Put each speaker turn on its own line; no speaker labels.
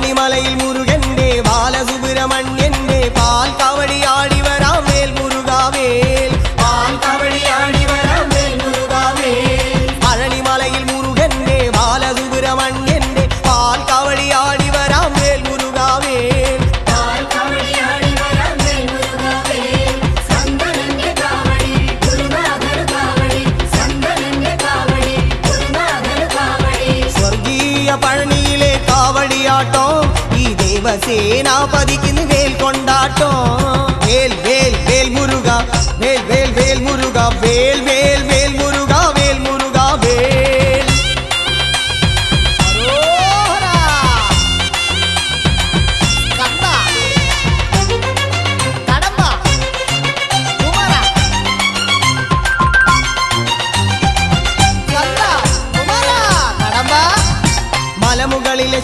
பழனிமலையில் முருகன்றே பாலசுப்பிரமணியன்றே பால் கவடி ஆடி மேல் முருகாவேல் பால் கவடி ஆடி வராம் வேல் முருகாவேல் பழனிமலையில் முருகன்றே பாலசுப்பிரமணியன்றே பால் கவடி ஆடி வராம் வேல் முருகாவேல்
பால் காவடி ஆடி வரம் வேல் முருகாவே
சிவசேனாபதிக்குன்னு வேல் கொண்டாட்டம். வேல் வேல் வேல் முருகா வேல் வேல் வேல் முருகா வேல் வேல் வேல் முருகா வேல் முருகா வேல். மலமுகளிலே